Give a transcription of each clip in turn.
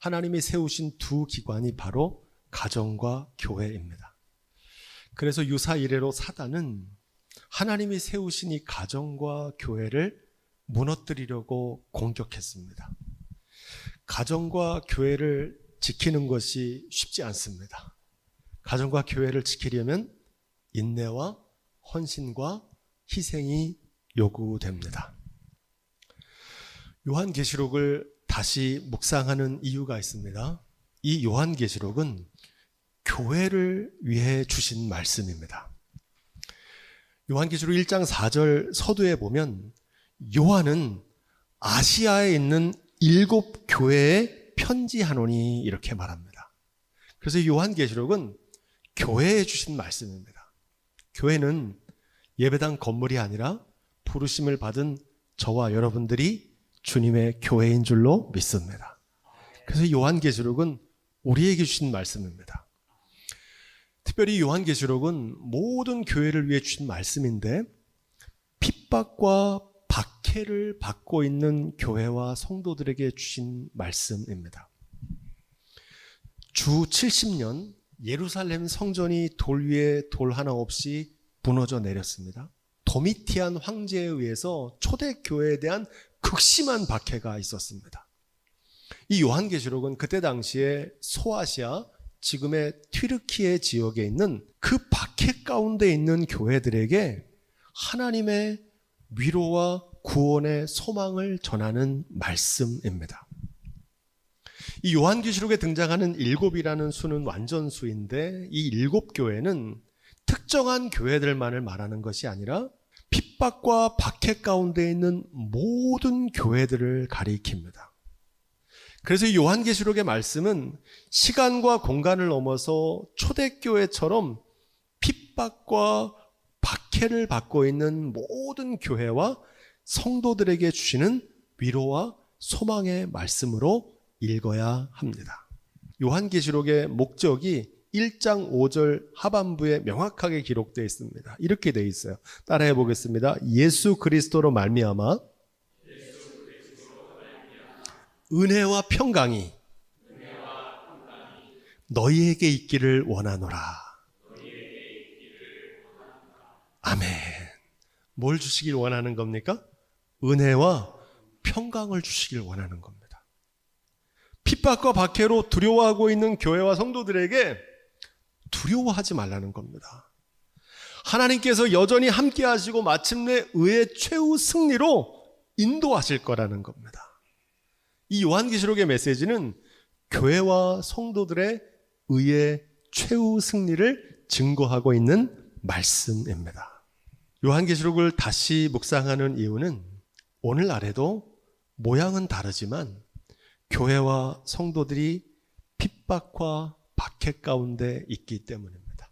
하나님이 세우신 두 기관이 바로 가정과 교회입니다. 그래서 유사 이래로 사단은 하나님이 세우신 이 가정과 교회를 무너뜨리려고 공격했습니다. 가정과 교회를 지키는 것이 쉽지 않습니다. 가정과 교회를 지키려면 인내와 헌신과 희생이 요구됩니다. 요한계시록을 다시 묵상하는 이유가 있습니다. 이 요한계시록은 교회를 위해 주신 말씀입니다. 요한계시록 1장 4절 서두에 보면 요한은 아시아에 있는 일곱 교회에 편지하노니 이렇게 말합니다. 그래서 요한계시록은 교회에 주신 말씀입니다. 교회는 예배당 건물이 아니라 부르심을 받은 저와 여러분들이 주님의 교회인 줄로 믿습니다. 그래서 요한계시록은 우리에게 주신 말씀입니다. 특별히 요한계시록은 모든 교회를 위해 주신 말씀인데 핍박과 박해를 받고 있는 교회와 성도들에게 주신 말씀입니다. 주 70년 예루살렘 성전이 돌 위에 돌 하나 없이 무너져 내렸습니다. 도미티안 황제에 의해서 초대 교회에 대한 극심한 박해가 있었습니다. 이 요한계시록은 그때 당시에 소아시아 지금의 튀르키예 지역에 있는 그 박해 가운데 있는 교회들에게 하나님의 위로와 구원의 소망을 전하는 말씀입니다. 이 요한계시록에 등장하는 일곱이라는 수는 완전수인데 이 일곱 교회는 특정한 교회들만을 말하는 것이 아니라 핍박과 박해 가운데 있는 모든 교회들을 가리킵니다. 그래서 이 요한계시록의 말씀은 시간과 공간을 넘어서 초대교회처럼 핍박과 박해를 받고 있는 모든 교회와 성도들에게 주시는 위로와 소망의 말씀으로 읽어야 합니다. 요한계시록의 목적이 1장 5절 하반부에 명확하게 기록되어 있습니다. 이렇게 되어 있어요. 따라해 보겠습니다. 예수 그리스도로 말미암아 은혜와 평강이 너희에게 있기를 원하노라. 아멘. 뭘 주시길 원하는 겁니까? 은혜와 평강을 주시길 원하는 겁니다. 핍박과 박해로 두려워하고 있는 교회와 성도들에게 두려워하지 말라는 겁니다. 하나님께서 여전히 함께 하시고 마침내 의의 최후 승리로 인도하실 거라는 겁니다. 이 요한계시록의 메시지는 교회와 성도들의 의의 최후 승리를 증거하고 있는 말씀입니다. 요한계시록을 다시 묵상하는 이유는 오늘날에도 모양은 다르지만 교회와 성도들이 핍박과 박해 가운데 있기 때문입니다.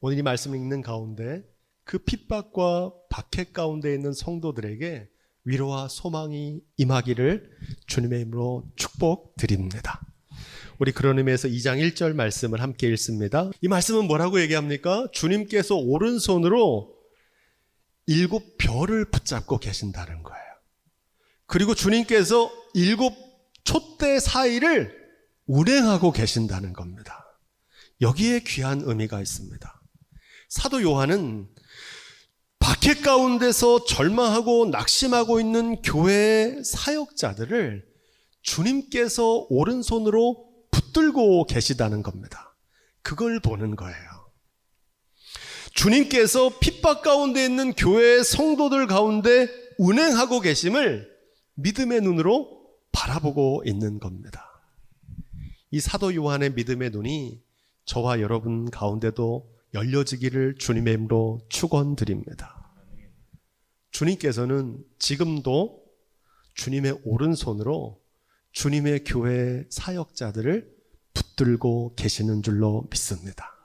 오늘 이 말씀 읽는 가운데 그 핍박과 박해 가운데 있는 성도들에게 위로와 소망이 임하기를 주님의 이름으로 축복드립니다. 우리 그런 의미에서 2장 1절 말씀을 함께 읽습니다. 이 말씀은 뭐라고 얘기합니까? 주님께서 오른손으로 일곱 별을 붙잡고 계신다는 거예요. 그리고 주님께서 일곱 촛대 사이를 운행하고 계신다는 겁니다. 여기에 귀한 의미가 있습니다. 사도 요한은 박해 가운데서 절망하고 낙심하고 있는 교회의 사역자들을 주님께서 오른손으로 붙들고 계시다는 겁니다. 그걸 보는 거예요. 주님께서 핍박 가운데 있는 교회의 성도들 가운데 운행하고 계심을 믿음의 눈으로 바라보고 있는 겁니다. 이 사도 요한의 믿음의 눈이 저와 여러분 가운데도 열려지기를 주님의 이름으로 축원드립니다. 주님께서는 지금도 주님의 오른손으로 주님의 교회 사역자들을 붙들고 계시는 줄로 믿습니다.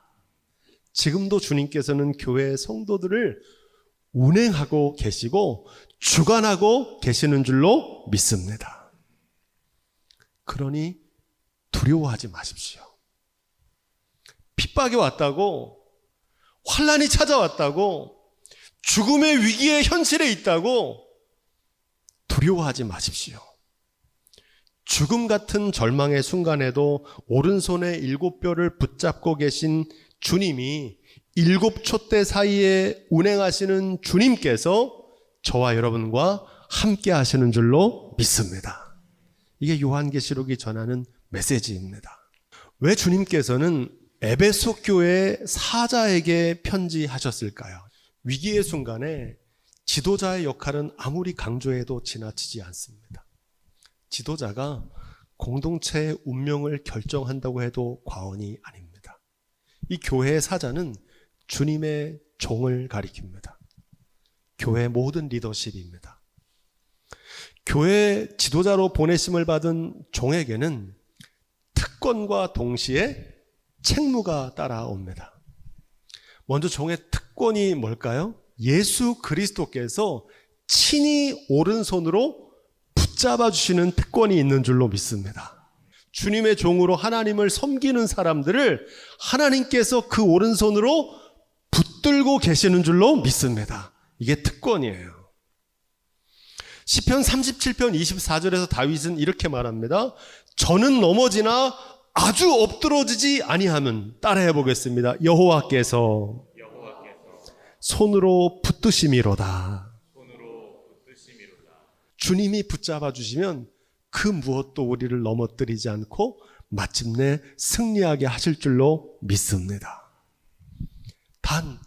지금도 주님께서는 교회 성도들을 운행하고 계시고 주관하고 계시는 줄로 믿습니다. 그러니 두려워하지 마십시오. 핍박이 왔다고 환란이 찾아왔다고 죽음의 위기의 현실에 있다고 두려워하지 마십시오. 죽음 같은 절망의 순간에도 오른손에 일곱 뼈를 붙잡고 계신 주님이 일곱 촛대 사이에 운행하시는 주님께서 저와 여러분과 함께 하시는 줄로 믿습니다. 이게 요한계시록이 전하는 메시지입니다. 왜 주님께서는 에베소 교회 사자에게 편지하셨을까요? 위기의 순간에 지도자의 역할은 아무리 강조해도 지나치지 않습니다. 지도자가 공동체의 운명을 결정한다고 해도 과언이 아닙니다. 이 교회의 사자는 주님의 종을 가리킵니다. 교회 모든 리더십입니다. 교회 지도자로 보내심을 받은 종에게는 특권과 동시에 책무가 따라옵니다. 먼저 종의 특권이 뭘까요? 예수 그리스도께서 친히 오른손으로 붙잡아 주시는 특권이 있는 줄로 믿습니다. 주님의 종으로 하나님을 섬기는 사람들을 하나님께서 그 오른손으로 붙들고 계시는 줄로 믿습니다. 이게 특권이에요. 시편 37편 24절에서 다윗은 이렇게 말합니다. 저는 넘어지나 아주 엎드러지지 아니하면 따라해 보겠습니다. 여호와께서 손으로 붙드심이로다. 주님이 붙잡아 주시면 그 무엇도 우리를 넘어뜨리지 않고 마침내 승리하게 하실 줄로 믿습니다. 단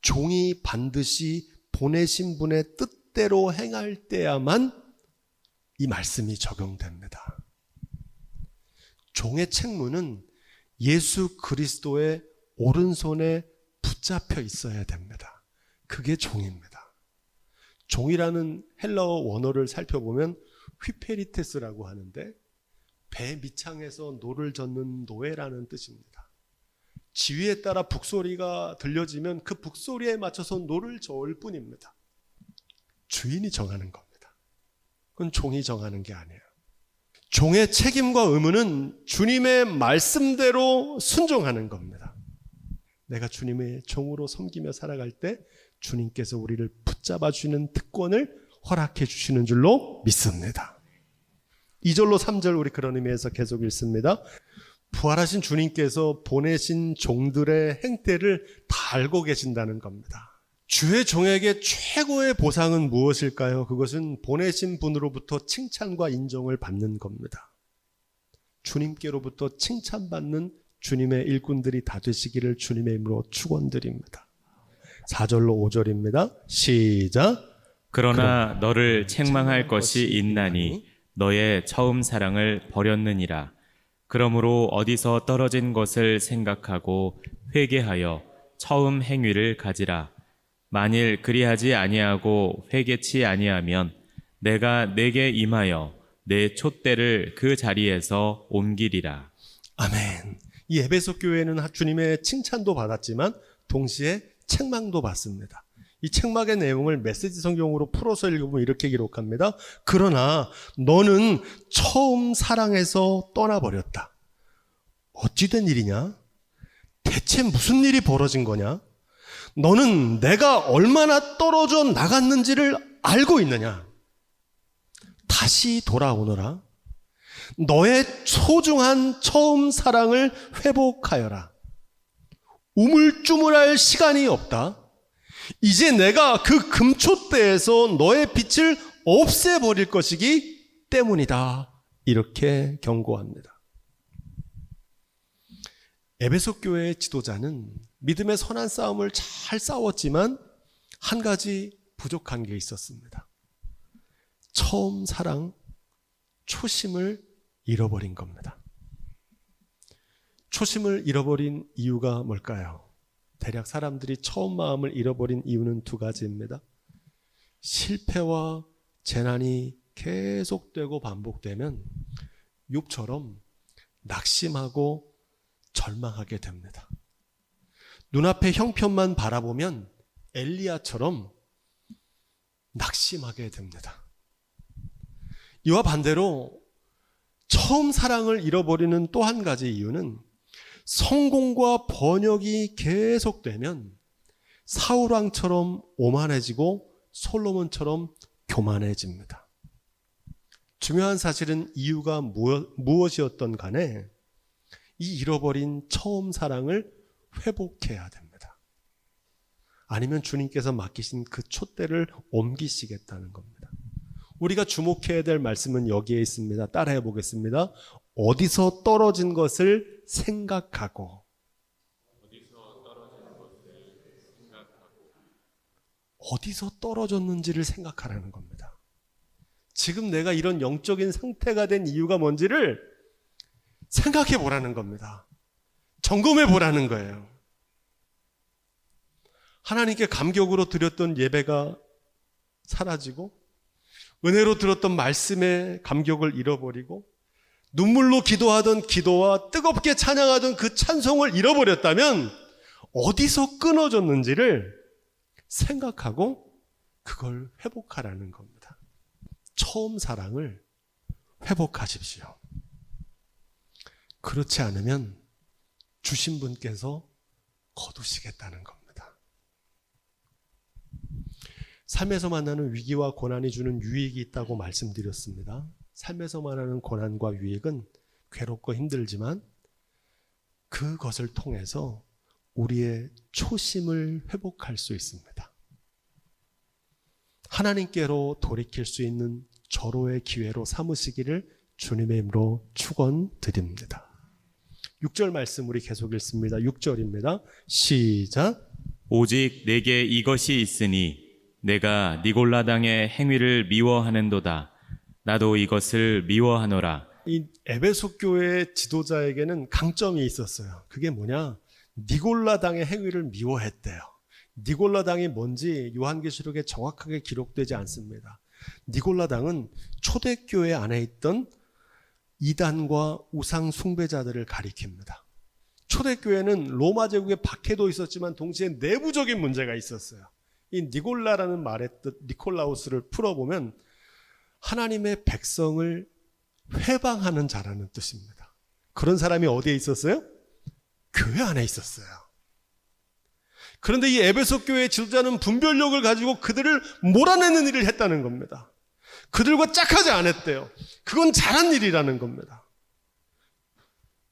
종이 반드시 보내신 분의 뜻 대로 행할 때야만 이 말씀이 적용됩니다. 종의 책무는 예수 그리스도의 오른손에 붙잡혀 있어야 됩니다. 그게 종입니다. 종이라는 헬라어 원어를 살펴보면 휘페리테스라고 하는데 배 밑창에서 노를 젓는 노예라는 뜻입니다. 지위에 따라 북소리가 들려지면 그 북소리에 맞춰서 노를 저을 뿐입니다. 주인이 정하는 겁니다. 그건 종이 정하는 게 아니에요. 종의 책임과 의무는 주님의 말씀대로 순종하는 겁니다. 내가 주님의 종으로 섬기며 살아갈 때 주님께서 우리를 붙잡아 주시는 특권을 허락해 주시는 줄로 믿습니다. 2절로 3절 우리 그런 의미에서 계속 읽습니다. 부활하신 주님께서 보내신 종들의 행태를 다 알고 계신다는 겁니다. 주의 종에게 최고의 보상은 무엇일까요? 그것은 보내신 분으로부터 칭찬과 인정을 받는 겁니다. 주님께로부터 칭찬받는 주님의 일꾼들이 다 되시기를 주님의 이름으로 축원드립니다. 4절로 5절입니다. 시작. 그러나 너를 책망할 것이 있나니 너의 처음 사랑을 버렸느니라. 그러므로 어디서 떨어진 것을 생각하고 회개하여 처음 행위를 가지라. 만일 그리하지 아니하고 회개치 아니하면 내가 내게 임하여 내 촛대를 그 자리에서 옮기리라. 아멘. 이 에베소 교회는 주님의 칭찬도 받았지만 동시에 책망도 받습니다. 이 책망의 내용을 메시지 성경으로 풀어서 읽으면 이렇게 기록합니다. 그러나 너는 처음 사랑해서 떠나버렸다. 어찌된 일이냐? 대체 무슨 일이 벌어진 거냐? 너는 내가 얼마나 떨어져 나갔는지를 알고 있느냐? 다시 돌아오너라. 너의 소중한 처음 사랑을 회복하여라. 우물쭈물할 시간이 없다. 이제 내가 그 금초대에서 너의 빛을 없애버릴 것이기 때문이다. 이렇게 경고합니다. 에베소 교회의 지도자는 믿음의 선한 싸움을 잘 싸웠지만 한 가지 부족한 게 있었습니다. 처음 사랑, 초심을 잃어버린 겁니다. 초심을 잃어버린 이유가 뭘까요? 대략 사람들이 처음 마음을 잃어버린 이유는 두 가지입니다. 실패와 재난이 계속되고 반복되면 욥처럼 낙심하고 절망하게 됩니다. 눈앞의 형편만 바라보면 엘리야처럼 낙심하게 됩니다. 이와 반대로 처음 사랑을 잃어버리는 또 한 가지 이유는 성공과 번역이 계속되면 사울왕처럼 오만해지고 솔로몬처럼 교만해집니다. 중요한 사실은 이유가 무엇, 무엇이었던 간에 이 잃어버린 처음 사랑을 회복해야 됩니다. 아니면 주님께서 맡기신 그 촛대를 옮기시겠다는 겁니다. 우리가 주목해야 될 말씀은 여기에 있습니다. 따라해 보겠습니다. 어디서 떨어진 것을 생각하고 어디서 떨어졌는지를 생각하라는 겁니다. 지금 내가 이런 영적인 상태가 된 이유가 뭔지를 생각해 보라는 겁니다. 점검해 보라는 거예요. 하나님께 감격으로 드렸던 예배가 사라지고 은혜로 들었던 말씀의 감격을 잃어버리고 눈물로 기도하던 기도와 뜨겁게 찬양하던 그 찬송을 잃어버렸다면 어디서 끊어졌는지를 생각하고 그걸 회복하라는 겁니다. 처음 사랑을 회복하십시오. 그렇지 않으면 주신 분께서 거두시겠다는 겁니다. 삶에서 만나는 위기와 고난이 주는 유익이 있다고 말씀드렸습니다. 삶에서 만나는 고난과 유익은 괴롭고 힘들지만 그것을 통해서 우리의 초심을 회복할 수 있습니다. 하나님께로 돌이킬 수 있는 절호의 기회로 삼으시기를 주님의 이름으로 축원드립니다. 6절 말씀 우리 계속 읽습니다. 6절입니다. 시작. 오직 내게 이것이 있으니 내가 니골라당의 행위를 미워하는도다. 나도 이것을 미워하노라. 이 에베소 교회 지도자에게는 강점이 있었어요. 그게 뭐냐? 니골라당의 행위를 미워했대요. 니골라당이 뭔지 요한계시록에 정확하게 기록되지 않습니다. 니골라당은 초대교회 안에 있던 이단과 우상 숭배자들을 가리킵니다. 초대교회는 로마 제국의 박해도 있었지만 동시에 내부적인 문제가 있었어요. 이 니골라라는 말의 뜻 니콜라우스를 풀어보면 하나님의 백성을 회방하는 자라는 뜻입니다. 그런 사람이 어디에 있었어요? 교회 안에 있었어요. 그런데 이 에베소 교회의 지도자는 분별력을 가지고 그들을 몰아내는 일을 했다는 겁니다. 그들과 짝하지 않았대요. 그건 잘한 일이라는 겁니다.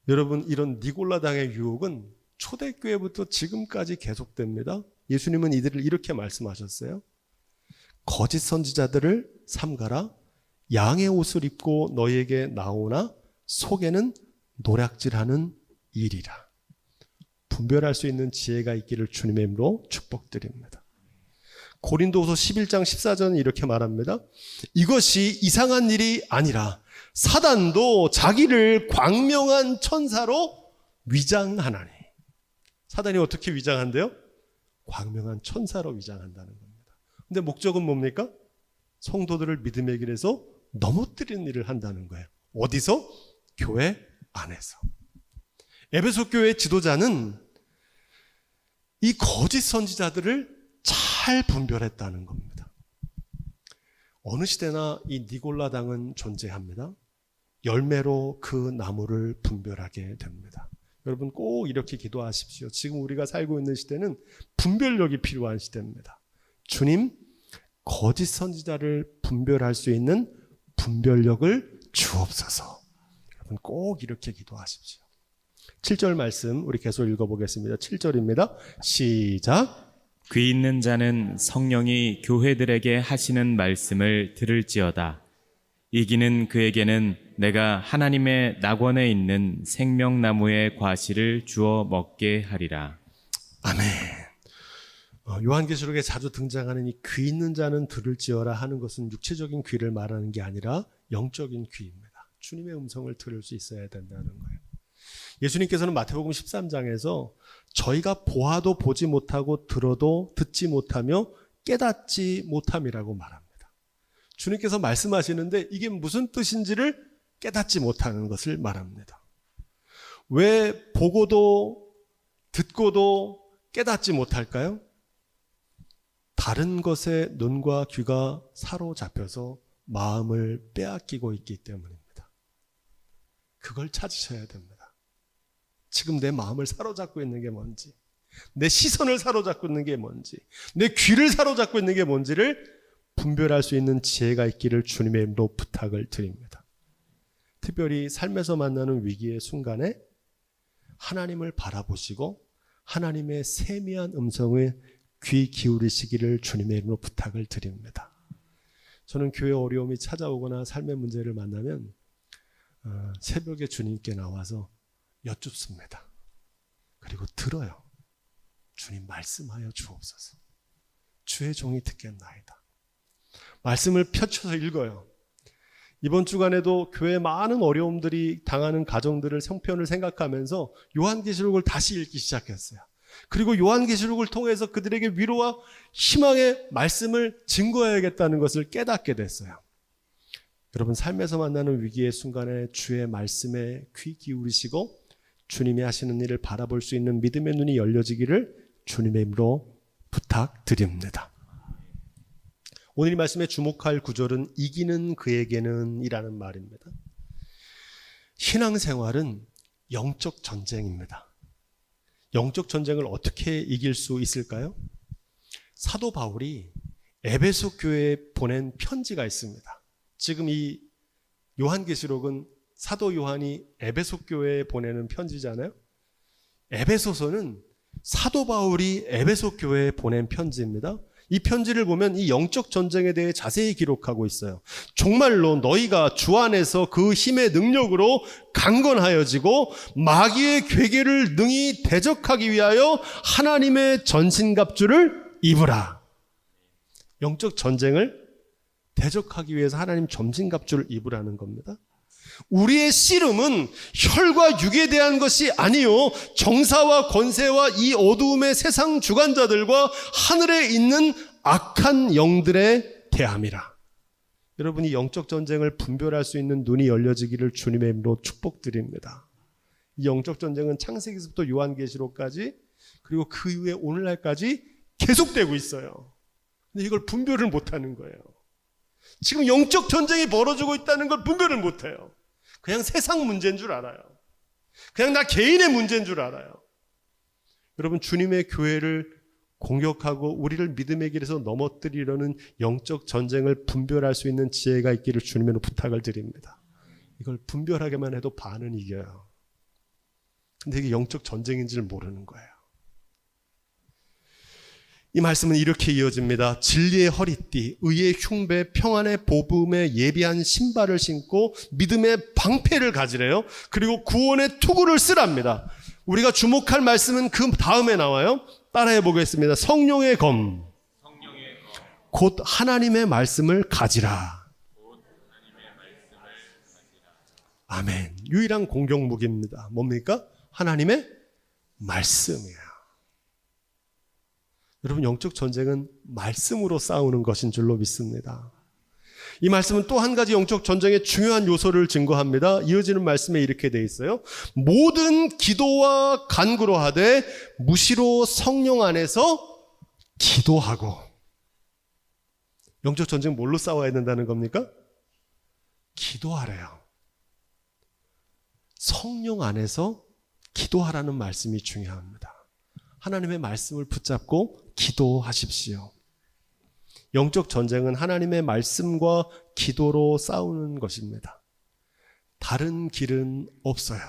여러분, 이런 니골라당의 유혹은 초대교회부터 지금까지 계속됩니다. 예수님은 이들을 이렇게 말씀하셨어요. 거짓 선지자들을 삼가라. 양의 옷을 입고 너희에게 나오나 속에는 노략질하는 일이라. 분별할 수 있는 지혜가 있기를 주님의 이름으로 축복드립니다. 고린도후서 11장 14절은 이렇게 말합니다. 이것이 이상한 일이 아니라 사단도 자기를 광명한 천사로 위장하나니. 사단이 어떻게 위장한대요? 광명한 천사로 위장한다는 겁니다. 근데 목적은 뭡니까? 성도들을 믿음의 길에서 넘어뜨리는 일을 한다는 거예요. 어디서? 교회 안에서. 에베소 교회 지도자는 이 거짓 선지자들을 잘 분별했다는 겁니다. 어느 시대나 이 니골라당은 존재합니다. 열매로 그 나무를 분별하게 됩니다. 여러분 꼭 이렇게 기도하십시오. 지금 우리가 살고 있는 시대는 분별력이 필요한 시대입니다. 주님, 거짓 선지자를 분별할 수 있는 분별력을 주옵소서. 여러분 꼭 이렇게 기도하십시오. 7절 말씀 우리 계속 읽어보겠습니다. 7절입니다. 시작. 귀 있는 자는 성령이 교회들에게 하시는 말씀을 들을지어다. 이기는 그에게는 내가 하나님의 낙원에 있는 생명나무의 과실을 주어 먹게 하리라. 아멘. 어, 요한계시록에 자주 등장하는 이 귀 있는 자는 들을지어라 하는 것은 육체적인 귀를 말하는 게 아니라 영적인 귀입니다. 주님의 음성을 들을 수 있어야 된다는 거예요. 예수님께서는 마태복음 13장에서 저희가 보아도 보지 못하고 들어도 듣지 못하며 깨닫지 못함이라고 말합니다. 주님께서 말씀하시는데 이게 무슨 뜻인지를 깨닫지 못하는 것을 말합니다. 왜 보고도 듣고도 깨닫지 못할까요? 다른 것에 눈과 귀가 사로잡혀서 마음을 빼앗기고 있기 때문입니다. 그걸 찾으셔야 됩니다. 지금 내 마음을 사로잡고 있는 게 뭔지, 내 시선을 사로잡고 있는 게 뭔지, 내 귀를 사로잡고 있는 게 뭔지를 분별할 수 있는 지혜가 있기를 주님의 이름으로 부탁을 드립니다. 특별히 삶에서 만나는 위기의 순간에 하나님을 바라보시고 하나님의 세미한 음성에 귀 기울이시기를 주님의 이름으로 부탁을 드립니다. 저는 교회 어려움이 찾아오거나 삶의 문제를 만나면 어, 새벽에 주님께 나와서 여쭙습니다. 그리고 들어요. 주님 말씀하여 주옵소서. 주의 종이 듣겠나이다. 말씀을 펼쳐서 읽어요. 이번 주간에도 교회 많은 어려움들이 당하는 가정들을 성편을 생각하면서 요한계시록을 다시 읽기 시작했어요. 그리고 요한계시록을 통해서 그들에게 위로와 희망의 말씀을 증거해야겠다는 것을 깨닫게 됐어요. 여러분 삶에서 만나는 위기의 순간에 주의 말씀에 귀 기울이시고 주님이 하시는 일을 바라볼 수 있는 믿음의 눈이 열려지기를 주님의 이름으로 부탁드립니다. 오늘 이 말씀에 주목할 구절은 이기는 그에게는 이라는 말입니다. 신앙생활은 영적 전쟁입니다. 영적 전쟁을 어떻게 이길 수 있을까요? 사도 바울이 에베소 교회에 보낸 편지가 있습니다. 지금 이 요한계시록은 사도 요한이 에베소 교회에 보내는 편지잖아요. 에베소서는 사도 바울이 에베소 교회에 보낸 편지입니다. 이 편지를 보면 이 영적 전쟁에 대해 자세히 기록하고 있어요. 정말로 너희가 주 안에서 그 힘의 능력으로 강건하여지고 마귀의 괴계를 능히 대적하기 위하여 하나님의 전신갑주를 입으라. 영적 전쟁을 대적하기 위해서 하나님 전신갑주를 입으라는 겁니다. 우리의 씨름은 혈과 육에 대한 것이 아니요 정사와 권세와 이 어두움의 세상 주관자들과 하늘에 있는 악한 영들의 대함이라. 여러분이 영적 전쟁을 분별할 수 있는 눈이 열려지기를 주님의 이름으로 축복드립니다. 이 영적 전쟁은 창세기부터 요한계시록까지 그리고 그 이후에 오늘날까지 계속되고 있어요. 근데 이걸 분별을 못 하는 거예요. 지금 영적 전쟁이 벌어지고 있다는 걸 분별을 못 해요. 그냥 세상 문제인 줄 알아요. 그냥 나 개인의 문제인 줄 알아요. 여러분, 주님의 교회를 공격하고 우리를 믿음의 길에서 넘어뜨리려는 영적 전쟁을 분별할 수 있는 지혜가 있기를 주님의 부탁을 드립니다. 이걸 분별하게만 해도 반은 이겨요. 근데 이게 영적 전쟁인지를 모르는 거예요. 이 말씀은 이렇게 이어집니다. 진리의 허리띠, 의의 흉배, 평안의 보음에 예비한 신발을 신고 믿음의 방패를 가지래요. 그리고 구원의 투구를 쓰랍니다. 우리가 주목할 말씀은 그 다음에 나와요. 따라해 보겠습니다. 성령의 검. 곧 하나님의 말씀을 가지라. 아멘. 유일한 공격 무기입니다. 뭡니까? 하나님의 말씀이에요. 여러분 영적 전쟁은 말씀으로 싸우는 것인 줄로 믿습니다. 이 말씀은 또 한 가지 영적 전쟁의 중요한 요소를 증거합니다. 이어지는 말씀에 이렇게 돼 있어요. 모든 기도와 간구로 하되 무시로 성령 안에서 기도하고 영적 전쟁 뭘로 싸워야 된다는 겁니까? 기도하래요. 성령 안에서 기도하라는 말씀이 중요합니다. 하나님의 말씀을 붙잡고 기도하십시오. 영적 전쟁은 하나님의 말씀과 기도로 싸우는 것입니다. 다른 길은 없어요.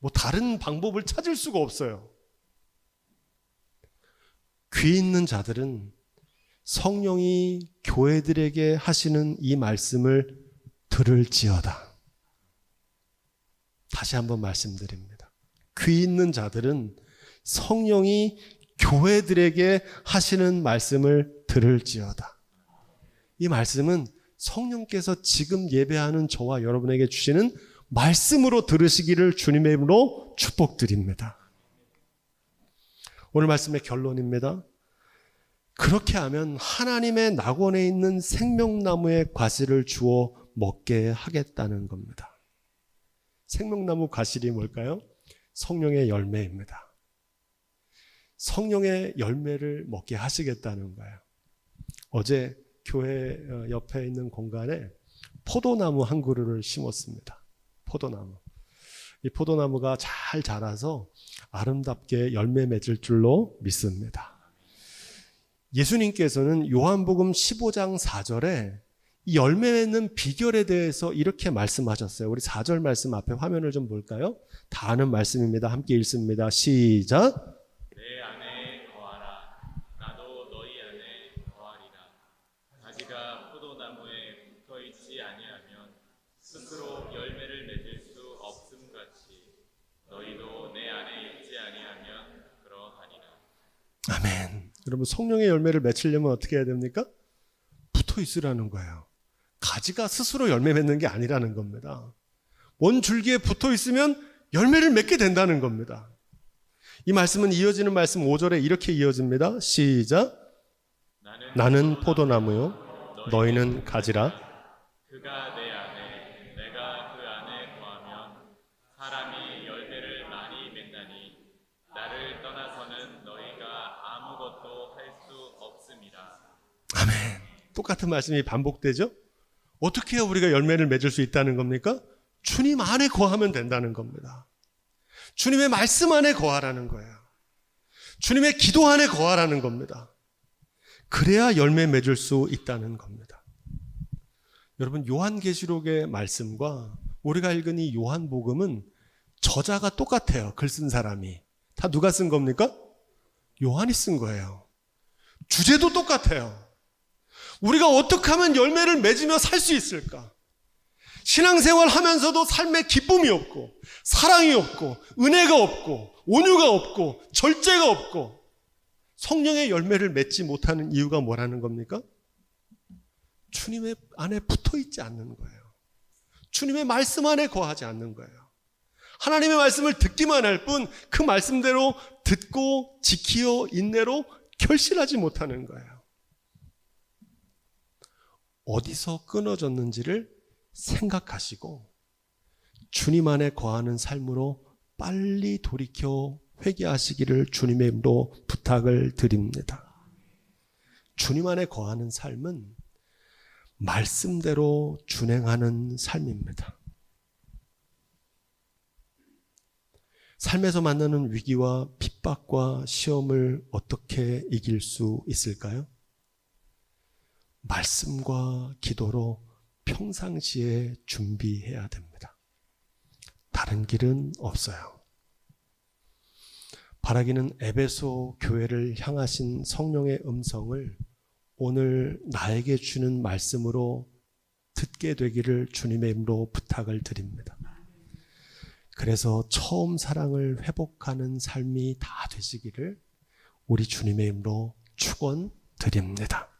뭐 다른 방법을 찾을 수가 없어요. 귀 있는 자들은 성령이 교회들에게 하시는 이 말씀을 들을지어다. 다시 한번 말씀드립니다. 귀 있는 자들은 성령이 교회들에게 하시는 말씀을 들을지어다. 이 말씀은 성령께서 지금 예배하는 저와 여러분에게 주시는 말씀으로 들으시기를 주님의 이름으로 축복드립니다. 오늘 말씀의 결론입니다. 그렇게 하면 하나님의 낙원에 있는 생명나무의 과실을 주어 먹게 하겠다는 겁니다. 생명나무 과실이 뭘까요? 성령의 열매입니다. 성령의 열매를 먹게 하시겠다는 거예요. 어제 교회 어, 옆에 있는 공간에 포도나무 한 그루를 심었습니다. 포도나무. 이 포도나무가 잘 자라서 아름답게 열매 맺을 줄로 믿습니다. 예수님께서는 요한복음 15장 4절에 이 열매 맺는 비결에 대해서 이렇게 말씀하셨어요. 우리 4절 말씀 앞에 화면을 좀 볼까요? 다 아는 말씀입니다. 함께 읽습니다. 시작. 내 안에 거하라. 나도 너희 안에 거하리라. 가지가 포도나무에 붙어 있지 아니하면 스스로 열매를 맺을 수 없음 같이 너희도 내 안에 있지 아니하면 그러하리라. 아멘. 여러분 성령의 열매를 맺으려면 어떻게 해야 됩니까? 붙어 있으라는 거예요. 가지가 스스로 열매 맺는 게 아니라는 겁니다. 원 줄기에 붙어 있으면 열매를 맺게 된다는 겁니다. 이 말씀은 이어지는 말씀 5절에 이렇게 이어집니다. 시작. 나는 포도나무요. 너희는 가지라. 그가 내 안에 내가 그 안에 거하면 사람이 열매를 많이 맺나니 나를 떠나서는 너희가 아무것도 할 수 없음이라. 아멘. 똑같은 말씀이 반복되죠? 어떻게 해야 우리가 열매를 맺을 수 있다는 겁니까? 주님 안에 거하면 된다는 겁니다. 주님의 말씀 안에 거하라는 거예요. 주님의 기도 안에 거하라는 겁니다. 그래야 열매 맺을 수 있다는 겁니다. 여러분, 요한계시록의 말씀과 우리가 읽은 이 요한복음은 저자가 똑같아요. 글 쓴 사람이. 다 누가 쓴 겁니까? 요한이 쓴 거예요. 주제도 똑같아요. 우리가 어떻게 하면 열매를 맺으며 살 수 있을까? 신앙생활 하면서도 삶에 기쁨이 없고, 사랑이 없고, 은혜가 없고, 온유가 없고, 절제가 없고, 성령의 열매를 맺지 못하는 이유가 뭐라는 겁니까? 주님의 안에 붙어 있지 않는 거예요. 주님의 말씀 안에 거하지 않는 거예요. 하나님의 말씀을 듣기만 할 뿐 그 말씀대로 듣고 지키어 인내로 결실하지 못하는 거예요. 어디서 끊어졌는지를 생각하시고 주님 안에 거하는 삶으로 빨리 돌이켜 회개하시기를 주님의 이름으로 부탁을 드립니다. 주님 안에 거하는 삶은 말씀대로 준행하는 삶입니다. 삶에서 만나는 위기와 핍박과 시험을 어떻게 이길 수 있을까요? 말씀과 기도로 평상시에 준비해야 됩니다. 다른 길은 없어요. 바라기는 에베소 교회를 향하신 성령의 음성을 오늘 나에게 주는 말씀으로 듣게 되기를 주님의 이름으로 부탁을 드립니다. 그래서 처음 사랑을 회복하는 삶이 다 되시기를 우리 주님의 이름으로 축원 드립니다.